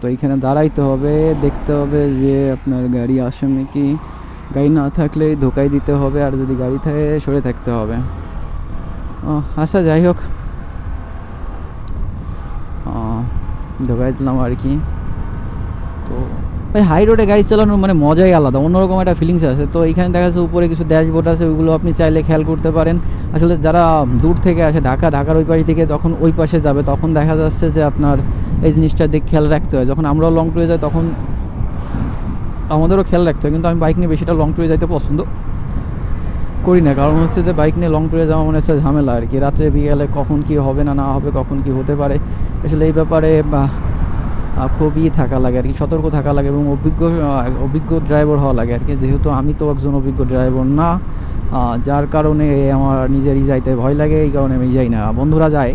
তো এইখানে দাঁড়াইতে হবে, দেখতে হবে যে আপনার গাড়ি আসে নাকি। গাড়ি না থাকলে ধোকাই দিতে হবে, আর যদি গাড়ি থাকে, সরে থাকতে হবে। আচ্ছা যাই হোক। ঢোকাই দিলাম আর কি। তো ভাই হাই রোডে গাড়ি চালানোর মানে মজাই আলাদা, অন্যরকম একটা ফিলিংস আছে। তো এখানে দেখা যাচ্ছে উপরে কিছু ড্যাশবোর্ড আছে, ওইগুলো আপনি চাইলে খেয়াল করতে পারেন। আসলে যারা দূর থেকে আসে, ঢাকা, ঢাকার ওই পাশ থেকে যখন ওই পাশে যাবে, তখন দেখা যাচ্ছে যে আপনার এই জিনিসটার দিকে খেয়াল রাখতে হয়। যখন আমরাও লং ট্যুরে যাই, তখন আমাদেরও খেয়াল রাখতে হয়। কিন্তু আমি বাইক নিয়ে বেশিটা লং ট্যুরে যাইতে পছন্দ করি না। কারণ হচ্ছে যে বাইক নিয়ে লং ট্যুরে যাওয়া মনে হচ্ছে ঝামেলা আর কি। রাত্রে বিকেলে কখন কি হবে না না হবে, কখন কি হতে পারে, আসলে এই ব্যাপারে খুবই থাকা লাগে আর কি। সতর্ক থাকা লাগে এবং অভিজ্ঞ অভিজ্ঞ ড্রাইভার হওয়া লাগে আর কি। যেহেতু আমি তো একজন অভিজ্ঞ ড্রাইভার না যার কারণে আমার নিজেরই যাইতে ভয় লাগে, এই কারণে আমি যাই না। বন্ধুরা যায়,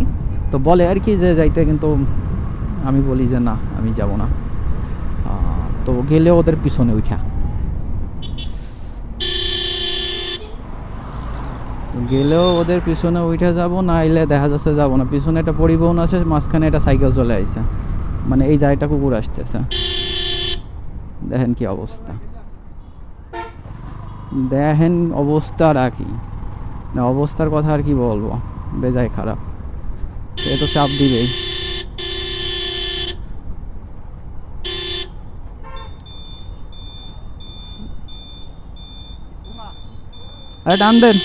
তো বলে আর কি যে, যাইতে কিন্তু আমি বলি যে না, আমি যাব না। তো গেলে ওদের পিছনে উঠা। গেলেও ওদের পিছনে উঠে যাব, না এলে দেখা যাচ্ছে যাব না। পিছনে একটা পরিবহন আছে, মাঝখানে একটা সাইকেল চলে আইছে। মানে এই জায়গাটা কুকুর আসতেছে। দেখেন কি অবস্থা। দেখেন অবস্থা রাখি না, অবস্থার কথা আর কি বলব? বেজায় খারাপ। এ তো চাপ দিবেই। আরে টান দেন।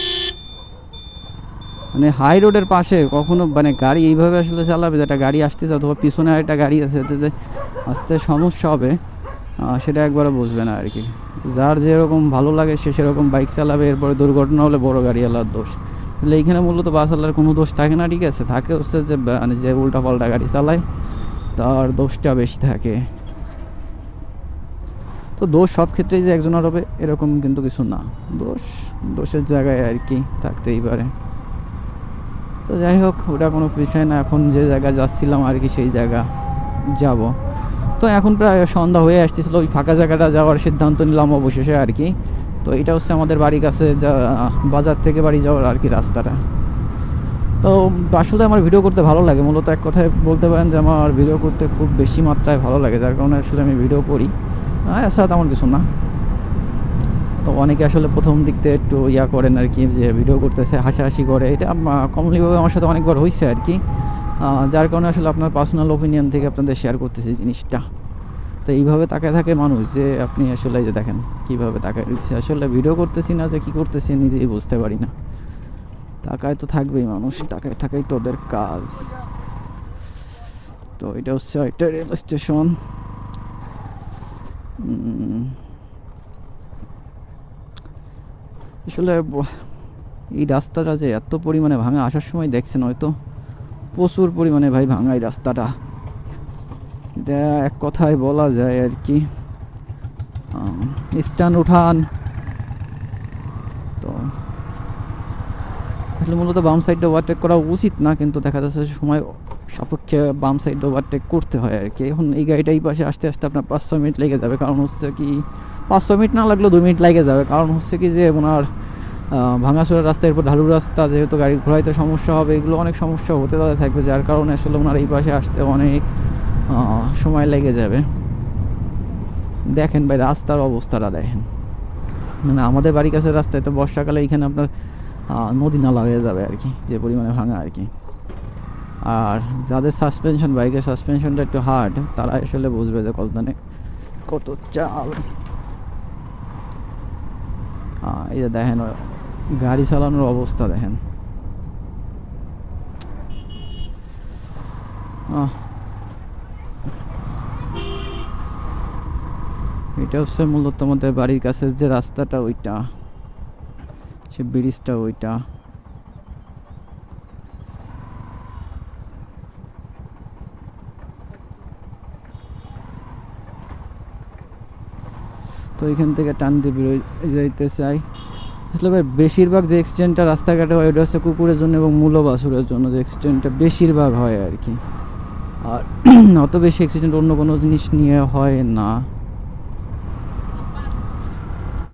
মানে হাই রোডের পাশে কখনো মানে গাড়ি এইভাবে আসলে চালাবে যেটা গাড়ি আসতেছে অথবা পিছনে একটা গাড়ি আছে, এতে যে আসতে সমস্যা হবে সেটা একবারও বুঝবে না আর কি যার যেরকম ভালো লাগে সে সেরকম বাইক চালাবে, এরপরে দুর্ঘটনা হলে বড় গাড়িওয়ালার দোষ। তাহলে এইখানে মূলত বাস বাসওয়ালার কোনো দোষ থাকে না, ঠিক আছে? থাকে হচ্ছে যে মানে যে উল্টা পাল্টা গাড়ি চালায়, তার দোষটা বেশি থাকে। তো দোষ সব ক্ষেত্রেই যে একজনের হবে এরকম কিন্তু কিছু না। দোষ, দোষের জায়গায় আর কি থাকতেই পারে। তো যাই হোক, ওটা কোনো বিষয় না। এখন যে জায়গা যাচ্ছিলাম আর কি, সেই জায়গা যাব। তো এখন প্রায় সন্ধ্যা হয়ে আসতেছিল। ওই ফাঁকা জায়গাটা যাওয়ার সিদ্ধান্ত নিলাম অবশেষে আর কি। তো এটা হচ্ছে আমাদের বাড়ির কাছে যা, বাজার থেকে বাড়ি যাওয়ার আর কি রাস্তাটা। তো আসলে আমার ভিডিও করতে ভালো লাগে। মূলত এক কথায় বলতে পারেন যে আমার ভিডিও করতে খুব বেশি মাত্রায় ভালো লাগে। যার কারণে আসলে আমি ভিডিও করি। এছাড়া তেমন কিছু না। তো অনেকে আসলে প্রথম দিক থেকে একটু ইয়া করেন আর কি, যে ভিডিও করতেছে, হাসাহাসি করে। এটা কমনলিভাবে আমার সাথে অনেকবার হয়েছে আর কি। যার কারণে আসলে আপনার পার্সোনাল ওপিনিয়ন থেকে আপনাদের শেয়ার করতেছি জিনিসটা। তো এইভাবে তাকায় থাকে মানুষ, যে আপনি আসলে যে দেখেন কীভাবে তাকায় রয়েছে। আসলে ভিডিও করতেছি না, যে কী করতেছি নিজেই বুঝতে পারি না। তাকায় তো থাকবেই মানুষ, তাকায় থাকাই তো ওদের কাজ। তো এটা হচ্ছে একটা রেল স্টেশন আসলে এই রাস্তাটা যে এত পরিমাণে ভাঙা, আসার সময় দেখছেন হয়তো প্রচুর পরিমাণে ভাই ভাঙা এই রাস্তাটা। এটা এক কথায় বলা যায় আর কি। স্ট্যান্ড উঠান। তো আসলে মূলত বাম সাইডটা ওভারটেক করা উচিত না, কিন্তু দেখা যাচ্ছে সময় সাপেক্ষে বাম সাইড ওভারটেক করতে হয় আর কি এখন এই গাড়িটা এই পাশে আসতে আসতে আপনার পাঁচ ছয় মিনিট লেগে যাবে। কারণ হচ্ছে কি, পাঁচ ছয় মিনিট না লাগলেও দু মিনিট লেগে যাবে। কারণ হচ্ছে কি যে ওনার ভাঙাচোরা রাস্তা এরপর ঢালু রাস্তা যেহেতু গাড়ি ঘোরাইতে সমস্যা হবে, এগুলো অনেক সমস্যা হতে তাদের থাকবে, যার কারণে আসলে ওনার এই পাশে আসতে অনেক সময় লেগে যাবে। দেখেন ভাই, রাস্তার অবস্থাটা দেখেন। মানে আমাদের বাড়ির কাছে রাস্তায় তো বর্ষাকালে এখানে আপনার নদী নালা হয়ে যাবে আর কি যে পরিমাণে ভাঙা আর কি আর যাদের সাসপেনশন বাইকের সাসপেনশনটা একটু হার্ড তারা আসলে বুঝবে যে কতদানে কত চাল। এই যে দেখেন গাড়ি চালানোর অবস্থা দেখেন। এটা হচ্ছে মূলত আমাদের বাড়ির কাছে যে রাস্তাটা, ওইটা, সে ব্রিজটা, ওইটা। তো এখান থেকে টান দিয়ে বেরোয় যাইতে চাই। আসলে ভাই, বেশিরভাগ যে অ্যাক্সিডেন্টটা রাস্তাঘাটে হয়, ওটা হচ্ছে কুকুরের জন্য এবং মূল বাছুরের জন্য যে অ্যাক্সিডেন্টটা বেশিরভাগ হয় আর কি। আর অত বেশি অ্যাক্সিডেন্ট অন্য কোনো জিনিস নিয়ে হয় না।